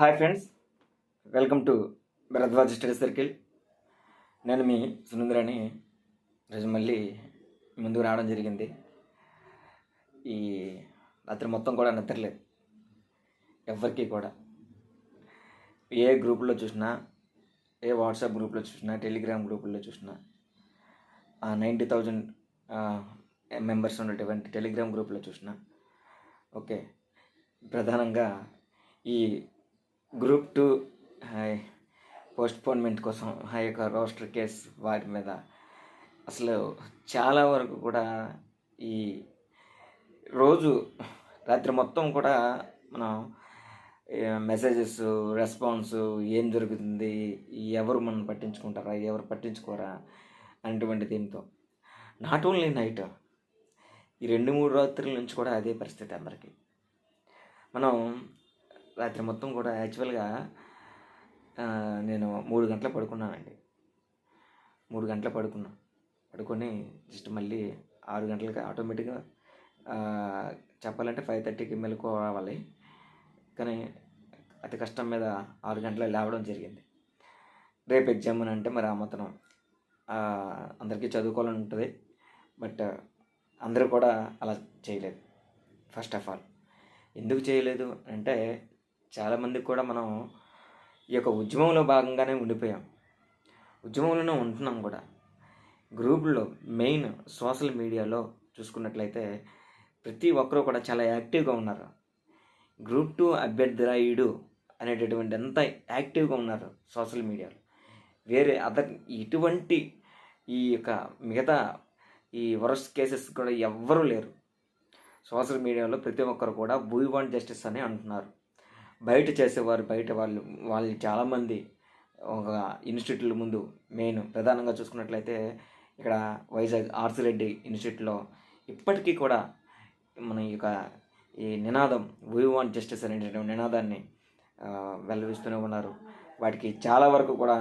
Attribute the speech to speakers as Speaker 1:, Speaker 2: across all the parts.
Speaker 1: Hi friends welcome to Bharadwaj study circle. నేను మీ సునందరని రోజు మళ్ళీ ముందుకు రావడం జరిగింది. ఈ రాత్రి మొత్తం కూడా నిద్రలేదు. ఎవరికి కూడా. ఏ గ్రూపులో చూసినా ఏ వాట్సాప్ గ్రూప్లో చూసినా టెలిగ్రామ్ గ్రూపుల్లో చూసినా నైంటీ థౌజండ్ మెంబర్స్ ఉన్నటువంటి టెలిగ్రామ్ గ్రూప్లో చూసినా ఓకే ప్రధానంగా ఈ గ్రూప్ టూ పోస్ట్పోన్మెంట్ కోసం ఆ యొక్క రోస్టర్ కేస్ వాటి మీద. అసలు చాలా వరకు కూడా ఈ రోజు రాత్రి మొత్తం కూడా మనం మెసేజెస్ రెస్పాన్స్ ఏం జరుగుతుంది ఎవరు మనం పట్టించుకుంటారా ఎవరు పట్టించుకోరా అనేటువంటి దీంతో నాట్ ఓన్లీ నైట్ ఈ రెండు మూడు రాత్రుల నుంచి కూడా అదే పరిస్థితి అందరికీ. మనం రాత్రి మొత్తం కూడా యాక్చువల్గా నేను మూడు గంటలు పడుకున్నానండి. మూడు గంటలు పడుకున్నా. పడుకొని జస్ట్ మళ్ళీ ఆరు గంటలకి ఆటోమేటిక్గా చెప్పాలంటే ఫైవ్ థర్టీకి మెలుకోవాలి కానీ అతి కష్టం మీద ఆరు గంటల లేవడం జరిగింది. రేపు ఎగ్జామ్ అని అంటే మరి ఆ అందరికీ చదువుకోవాలని ఉంటుంది. బట్ అందరూ కూడా అలా చేయలేదు. ఫస్ట్ ఆఫ్ ఆల్ ఎందుకు చేయలేదు అంటే చాలామందికి కూడా మనం ఈ యొక్క ఉద్యమంలో భాగంగానే ఉండిపోయాం. ఉద్యమంలోనే ఉంటున్నాం కూడా. గ్రూపుల్లో మెయిన్ సోషల్ మీడియాలో చూసుకున్నట్లయితే ప్రతి ఒక్కరూ కూడా చాలా యాక్టివ్గా ఉన్నారు. గ్రూప్ టూ అభ్యర్థిరాయుడు అనేటటువంటి ఎంత యాక్టివ్గా ఉన్నారు సోషల్ మీడియాలో. వేరే అదర్ ఇటువంటి ఈ యొక్క మిగతా ఈ వరస్ట్ కేసెస్ కూడా ఎవ్వరూ లేరు. సోషల్ మీడియాలో ప్రతి ఒక్కరు కూడా వీ వాంట్ జస్టిస్ అని అంటున్నారు. బయట చేసేవారు బయట వాళ్ళు వాళ్ళు చాలామంది ఒక ఇన్స్టిట్యూట్ల ముందు మెయిన్ ప్రధానంగా చూసుకున్నట్లయితే ఇక్కడ వైజాగ్ ఆర్సి రెడ్డి ఇన్స్టిట్యూట్లో ఇప్పటికీ కూడా మన ఈ యొక్క ఈ నినాదం వీ వాంట్ జస్టిస్ అనేటువంటి నినాదాన్ని వెల్లవిస్తూనే ఉన్నారు. వాటికి చాలా వరకు కూడా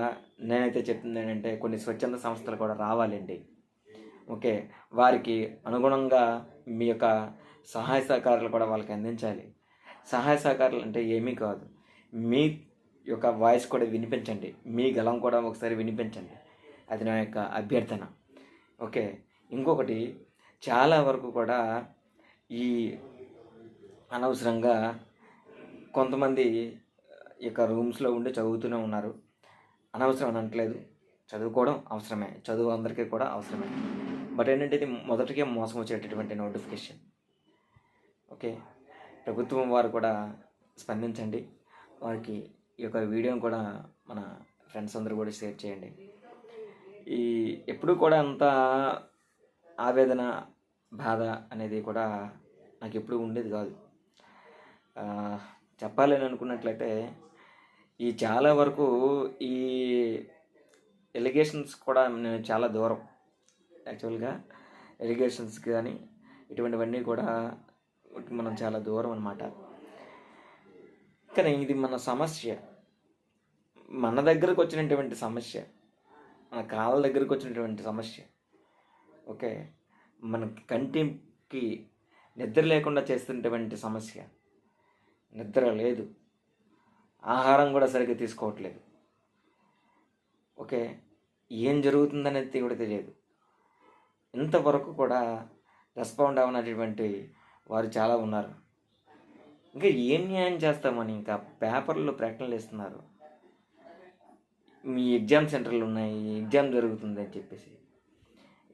Speaker 1: నేనైతే చెప్తుంది ఏంటంటే కొన్ని స్వచ్ఛంద సంస్థలు కూడా రావాలండి. ఓకే వారికి అనుగుణంగా మీ యొక్క సహాయ సహకారాలు కూడా వాళ్ళకి అందించాలి. సహాయ సహకారాలు అంటే ఏమీ కాదు. మీ యొక్క వాయిస్ కూడా వినిపించండి. మీ గలం కూడా ఒకసారి వినిపించండి. అది నా యొక్క అభ్యర్థన. ఓకే? ఇంకొకటి చాలా వరకు కూడా ఈ అనవసరంగా కొంతమంది ఇక యొక్క రూమ్స్లో ఉండి చదువుతూనే ఉన్నారు. అనవసరం అని అనట్లేదు. చదువుకోవడం అవసరమే. చదువు అందరికీ కూడా అవసరమే. బట్ ఏంటంటే ఇది మొదటికే మోసం వచ్చేటటువంటి నోటిఫికేషన్. ఓకే? ప్రభుత్వం వారు కూడా స్పందించండి. వారికి ఈ యొక్క వీడియోని కూడా మన ఫ్రెండ్స్ అందరూ కూడా షేర్ చేయండి. ఈ ఎప్పుడు కూడా అంత ఆవేదన బాధ అనేది కూడా నాకు ఎప్పుడు ఉండేది కాదు. చెప్పాలని అనుకున్నట్లయితే ఈ చాలా వరకు ఈ ఎలిగేషన్స్ కూడా నేను చాలా దూరం. యాక్చువల్గా ఎలిగేషన్స్ కానీ ఇటువంటివన్నీ కూడా మనం చాలా దూరం అనమాట కానీ ఇది మన సమస్య. మన దగ్గరకు వచ్చినటువంటి సమస్య. మన కాళ్ళ దగ్గరకు వచ్చినటువంటి సమస్య. ఓకే? మన కంటికి నిద్ర లేకుండా చేస్తున్నటువంటి సమస్య. నిద్ర లేదు. ఆహారం కూడా సరిగ్గా తీసుకోవట్లేదు. ఓకే? ఏం జరుగుతుందనేది కూడా తెలియదు. ఇంతవరకు కూడా రెస్పాండ్ అవనటువంటి వారు చాలా ఉన్నారు. ఇంకా ఏం న్యాయం చేస్తామని ఇంకా పేపర్లో ప్రకటనలు ఇస్తున్నారు మీ ఎగ్జామ్ సెంటర్లు ఉన్నాయి ఎగ్జామ్ జరుగుతుంది అని చెప్పేసి.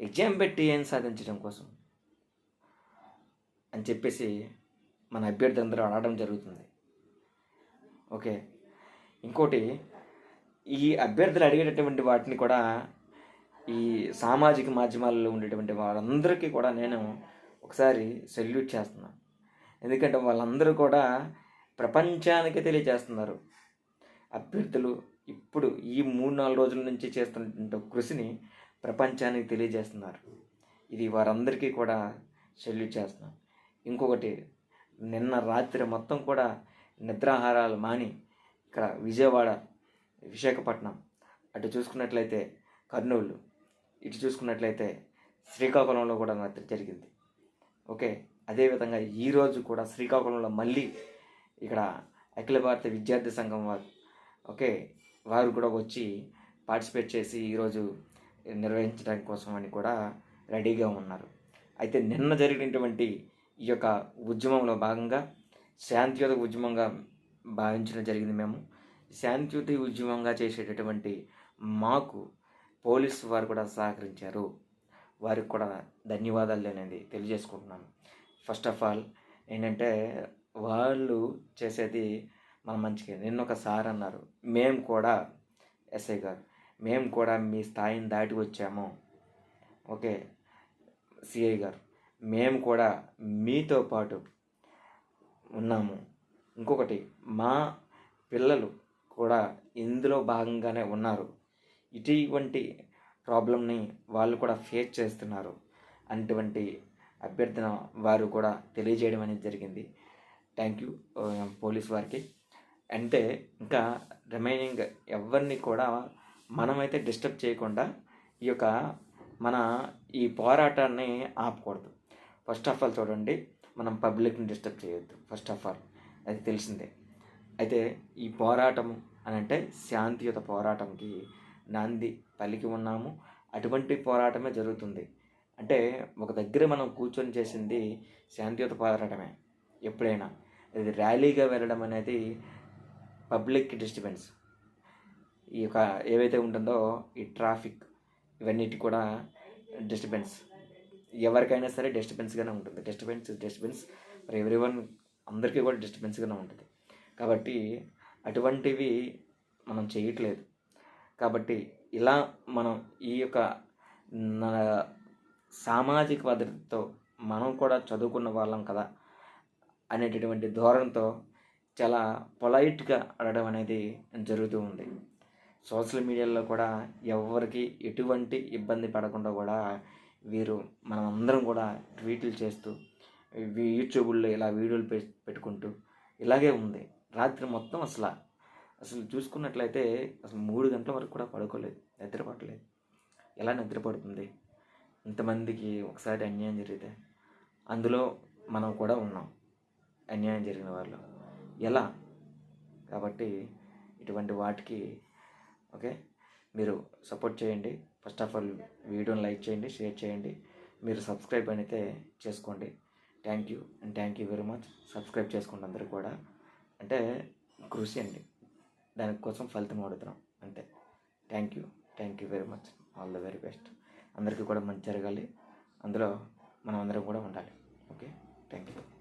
Speaker 1: ఎగ్జామ్ పెట్టి ఏం సాధించడం కోసం? అని చెప్పేసి మన అభ్యర్థి అందరూ అడగడం జరుగుతుంది. ఓకే. ఇంకోటి ఈ అభ్యర్థులు అడిగేటటువంటి వాటిని కూడా ఈ సామాజిక మాధ్యమాల్లో ఉండేటువంటి వాళ్ళందరికీ కూడా నేను ఒకసారి సెల్యూట్ చేస్తున్నాను ఎందుకంటే వాళ్ళందరూ కూడా ప్రపంచానికి తెలియజేస్తున్నారు. అభ్యర్థులు ఇప్పుడు ఈ మూడు నాలుగు రోజుల నుంచి చేస్తున్నటువంటి కృషిని ప్రపంచానికి తెలియజేస్తున్నారు. ఇది వారందరికీ కూడా సెల్యూట్ చేస్తున్నాను ఇంకొకటి నిన్న రాత్రి మొత్తం కూడా నిద్రాహారాలు మాని ఇక్కడ విజయవాడ విశాఖపట్నం అటు చూసుకున్నట్లయితే కర్నూలు ఇటు చూసుకున్నట్లయితే శ్రీకాకుళంలో కూడా రాత్రి జరిగింది. ఓకే. అదేవిధంగా ఈరోజు కూడా శ్రీకాకుళంలో మళ్ళీ ఇక్కడ అఖిల భారత విద్యార్థి సంఘం వారు ఓకే వారు కూడా వచ్చి పార్టిసిపేట్ చేసి ఈరోజు నిర్వహించడానికి కోసం అని కూడా రెడీగా ఉన్నారు. అయితే నిన్న జరిగినటువంటి ఈ యొక్క ఉద్యమంలో భాగంగా శాంతియుత ఉద్యమంగా భావించడం జరిగింది మేము. శాంతియుత ఉద్యమంగా చేసేటటువంటి మాకు పోలీసు వారు కూడా సహకరించారు. వారికి కూడా ధన్యవాదాలు అనేది తెలియజేసుకుంటున్నాను. ఫస్ట్ ఆఫ్ ఆల్ ఏంటంటే వాళ్ళు చేసేది మన మంచిగా నిన్న ఒక సార్ అన్నారు మేము కూడా ఎస్ఐ గారు మేము కూడా మీ స్థాయిని దాటి వచ్చాము. ఓకే సిఐ గారు మేము కూడా మీతో పాటు ఉన్నాము. ఇంకొకటి మా పిల్లలు కూడా ఇందులో భాగంగానే ఉన్నారు. ఇటువంటి ప్రాబ్లమ్ని వాళ్ళు కూడా ఫేస్ చేస్తున్నారు. అటువంటి అభ్యర్థన వారు కూడా తెలియజేయడం అనేది జరిగింది. థ్యాంక్ యూ పోలీస్ వారికి. అంటే ఇంకా రిమైనింగ్ ఎవరిని కూడా మనమైతే డిస్టర్బ్ చేయకుండా ఈ యొక్క మన ఈ పోరాటాన్ని ఆపకూడదు. ఫస్ట్ ఆఫ్ ఆల్ చూడండి మనం పబ్లిక్ని డిస్టర్బ్ చేయొద్దు. ఫస్ట్ ఆఫ్ ఆల్ అది తెలిసిందే. అయితే ఈ పోరాటం అని అంటే శాంతియుత పోరాటంకి నాంది పలికి ఉన్నాము. అటువంటి పోరాటమే జరుగుతుంది. అంటే ఒక దగ్గర మనం కూర్చొని చేసింది శాంతియుత పోరాటమే ఎప్పుడైనా. ఇది ర్యాలీగా వెళ్ళడం అనేది పబ్లిక్ డిస్టర్బెన్స్. ఈ యొక్క ఏవైతే ఉంటుందో ఈ ట్రాఫిక్ ఇవన్నిటి కూడా డిస్టర్బెన్స్. ఎవరికైనా సరే డిస్టర్బెన్స్గానే ఉంటుంది. Disturbance disturbance. మరి ఎవ్రీ వన్ అందరికీ కూడా డిస్టర్బెన్స్గానే ఉంటుంది. కాబట్టి అటువంటివి మనం చేయట్లేదు. కాబట్టి ఇలా మనం ఈ యొక్క నా- సామాజిక భద్రతతో మనం కూడా చదువుకున్న వాళ్ళం కదా అనేటటువంటి ధోరణితో చాలా పొలైట్గా అడగడం అనేది జరుగుతూ ఉంది. సోషల్ మీడియాలో కూడా ఎవరికి ఎటువంటి ఇబ్బంది పడకుండా కూడా వీరు మనం అందరం కూడా ట్వీట్లు చేస్తూ యూట్యూబుల్లో యూట్యూబ్లో ఇలా వీడియోలు పె పెట్టుకుంటూ ఇలాగే ఉంది. రాత్రి మొత్తం అసలు అసలు చూసుకున్నట్లయితే అసలు మూడు గంటల వరకు కూడా పడుకోలేదు నిద్ర ఎలా నిద్ర పడుతుంది? ఇంతమందికి ఒకసారి అన్యాయం జరిగితే అందులో మనం కూడా ఉన్నాం అన్యాయం జరిగిన వాళ్ళు ఎలా? కాబట్టి ఇటువంటి వాటికి ఓకే? మీరు సపోర్ట్ చేయండి. ఫస్ట్ ఆఫ్ ఆల్ వీడియోని లైక్ చేయండి షేర్ చేయండి. మీరు సబ్స్క్రైబ్ అయితే చేసుకోండి. Thank you and thank you very much. Subscribe చేసుకోండి అందరూ కూడా. అంటే కృషి అండి. దానికోసం ఫలితం అడుగుతున్నాం. అంతే. Thank you thank you very much all the very best అందరికీ కూడా మంచి జరగాలి. అందులో మనం అందరం కూడా ఉండాలి. Okay thank you